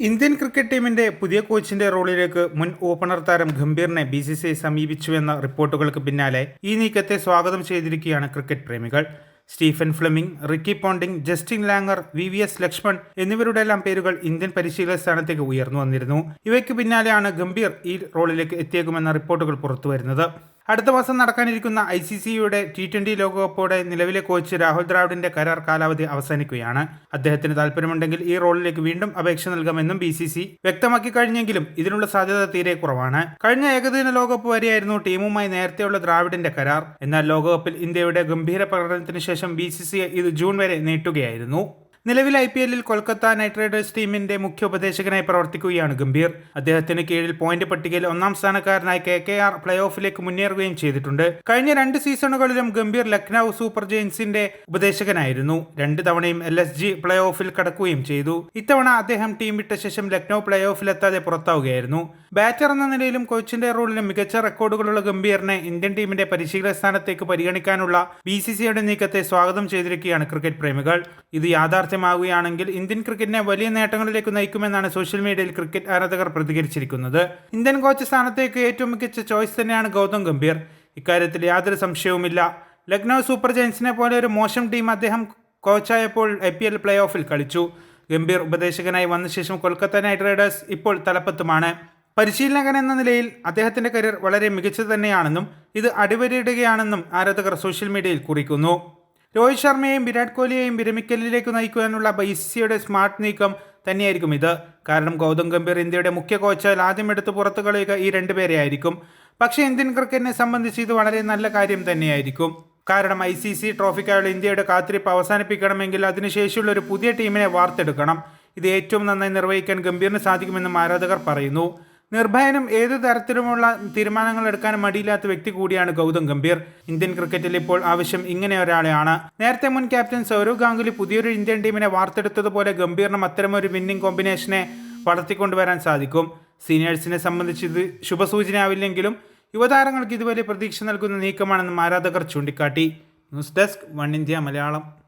Indian cricket ടീമിന്റെ പുതിയ കോച്ചിന്റെ റോളിലേക്ക് മുൻ ഓപ്പണർ താരം ഗംഭീറിനെ ബി സി സി ഐ സമീപിച്ചുവെന്ന റിപ്പോർട്ടുകൾക്ക് പിന്നാലെ ഈ നീക്കത്തെ സ്വാഗതം ചെയ്തിരിക്കുകയാണ് ക്രിക്കറ്റ് പ്രേമികൾ. Stephen Fleming Ricky Ponting Justin Langer V V S Laxman എന്നിവരുടെ എല്ലാം പേരുകൾ ഇന്ത്യൻ പരിശീലക സ്ഥാനത്തേക്ക് ഉയർന്നു വന്നിരുന്നു. ഇവയ്ക്ക് പിന്നാലെയാണ് ഗംഭീർ ഈ റോളിലേക്ക് എത്തിയേക്കുമെന്ന റിപ്പോർട്ടുകൾ പുറത്തുവരുന്നത്. അടുത്ത മാസം നടക്കാനിരിക്കുന്ന ഐ സി സിയുടെ ടി ട്വന്റി ലോകകപ്പോടെ നിലവിലെ കോച്ച് രാഹുൽ ദ്രാവിഡിന്റെ കരാർ കാലാവധി അവസാനിക്കുകയാണ്. അദ്ദേഹത്തിന് താല്പര്യമുണ്ടെങ്കിൽ ഈ റോളിലേക്ക് വീണ്ടും അപേക്ഷ നൽകാമെന്നും ബി സി സി വ്യക്തമാക്കി കഴിഞ്ഞെങ്കിലും ഇതിനുള്ള സാധ്യത തീരെ കുറവാണ്. കഴിഞ്ഞ ഏകദിന ലോകകപ്പ് വരെയായിരുന്നു ടീമുമായി നേരത്തെയുള്ള ദ്രാവിഡിന്റെ കരാർ. എന്നാൽ ലോകകപ്പിൽ ഇന്ത്യയുടെ ഗംഭീര പ്രകടനത്തിന് ശേഷം ബി സി സി ഇത് ജൂൺ വരെ നീട്ടുകയായിരുന്നു. നിലവിൽ ഐ പി എല്ലിൽ കൊൽക്കത്ത നൈറ്റ് റൈഡേഴ്സ് ടീമിന്റെ മുഖ്യ ഉപദേശകനായി പ്രവർത്തിക്കുകയാണ് ഗംഭീർ. അദ്ദേഹത്തിന് കീഴിൽ പോയിന്റ് പട്ടികയിൽ ഒന്നാം സ്ഥാനക്കാരനായി കെ കെ ആർ പ്ലേ ഓഫിലേക്ക് മുന്നേറുകയും ചെയ്തിട്ടുണ്ട്. കഴിഞ്ഞ രണ്ട് സീസണുകളിലും ഗംഭീർ ലക്നൌ സൂപ്പർ ജെയിൻസിന്റെ ഉപദേശകനായിരുന്നു. രണ്ട് തവണയും എൽ എസ് ജി പ്ലേ ഓഫിൽ കടക്കുകയും ചെയ്തു. ഇത്തവണ അദ്ദേഹം ടീം വിട്ട ശേഷം ലക്നൌ പ്ലേ ഓഫിലെത്താതെ പുറത്താവുകയായിരുന്നു. ബാറ്റർ എന്ന നിലയിലും കോച്ചിന്റെ റോളിലും മികച്ച റെക്കോർഡുകളുള്ള ഗംഭീറിനെ ഇന്ത്യൻ ടീമിന്റെ പരിശീലന സ്ഥാനത്തേക്ക് പരിഗണിക്കാനുള്ള ബി സി സിയുടെ നീക്കത്തെ സ്വാഗതം ചെയ്തിരിക്കുകയാണ് ക്രിക്കറ്റ് പ്രേമികൾ. ഇത് യാഥാർത്ഥ്യമാവുകയാണെങ്കിൽ ഇന്ത്യൻ ക്രിക്കറ്റിനെ വലിയ നേട്ടങ്ങളിലേക്ക് നയിക്കുമെന്നാണ് സോഷ്യൽ മീഡിയയിൽ ക്രിക്കറ്റ് ആരാധകർ പ്രതികരിച്ചിരിക്കുന്നത്. ഇന്ത്യൻ കോച്ച് സ്ഥാനത്തേക്ക് ഏറ്റവും മികച്ച ചോയ്സ് തന്നെയാണ് ഗൗതം ഗംഭീർ. ഇക്കാര്യത്തിൽ യാതൊരു സംശയവുമില്ല. ലക്നൗ സൂപ്പർ ജയൻസിനെ പോലെ ഒരു മോശം ടീം അദ്ദേഹം കോച്ചായപ്പോൾ ഐ പി എൽ പ്ലേ ഓഫിൽ കളിച്ചു. ഗംഭീർ ഉപദേശകനായി വന്ന ശേഷം കൊൽക്കത്ത നൈറ്റ് റൈഡേഴ്സ് ഇപ്പോൾ തലപ്പത്തുമാണ്. പരിശീലകൻ എന്ന നിലയിൽ അദ്ദേഹത്തിന്റെ കരിയർ വളരെ മികച്ചത് തന്നെയാണെന്നും ഇത് അടിവരയിടുകയാണെന്നും ആരാധകർ സോഷ്യൽ മീഡിയയിൽ കുറിക്കുന്നു. രോഹിത് ശർമ്മയെയും വിരാട് കോഹ്ലിയെയും വിരമിക്കലിലേക്ക് നയിക്കുവാനുള്ള ബൈസിയുടെ സ്മാർട്ട് നീക്കം തന്നെയായിരിക്കും ഇത്. കാരണം ഗൗതം ഗംഭീർ ഇന്ത്യയുടെ മുഖ്യ കോച്ചാൽ ആദ്യം എടുത്ത് പുറത്തു കളയുക ഈ രണ്ടുപേരെ ആയിരിക്കും. പക്ഷേ ഇന്ത്യൻ ക്രിക്കറ്റിനെ സംബന്ധിച്ച് ഇത് വളരെ നല്ല കാര്യം തന്നെയായിരിക്കും. കാരണം ഐ സി സി ട്രോഫിക്കായുള്ള ഇന്ത്യയുടെ കാത്തിരിപ്പ് അവസാനിപ്പിക്കണമെങ്കിൽ അതിനുശേഷിയുള്ള ഒരു പുതിയ ടീമിനെ വാർത്തെടുക്കണം. ഇത് ഏറ്റവും നന്നായി നിർവഹിക്കാൻ ഗംഭീറിന് സാധിക്കുമെന്നും ആരാധകർ പറയുന്നു. നിർഭയനും ഏതു തരത്തിലുമുള്ള തീരുമാനങ്ങൾ എടുക്കാൻ മടിയില്ലാത്ത വ്യക്തി കൂടിയാണ് ഗൗതം ഗംഭീർ. ഇന്ത്യൻ ക്രിക്കറ്റിൽ ഇപ്പോൾ ആവശ്യം ഇങ്ങനെ ഒരാളെയാണ്. നേരത്തെ മുൻ ക്യാപ്റ്റൻ സൗരവ് ഗാംഗുലി പുതിയൊരു ഇന്ത്യൻ ടീമിനെ വാർത്തെടുത്തതുപോലെ ഗംഭീറിനും അത്തരമൊരു വിന്നിംഗ് കോമ്പിനേഷനെ വളർത്തിക്കൊണ്ടുവരാൻ സാധിക്കും. സീനിയേഴ്സിനെ സംബന്ധിച്ച് ഇത് ശുഭസൂചനയാവില്ലെങ്കിലും യുവതാരങ്ങൾക്ക് ഇതുവരെ പ്രതീക്ഷ നൽകുന്ന നീക്കമാണെന്നും ആരാധകർ ചൂണ്ടിക്കാട്ടി. News desk one India Malayalam.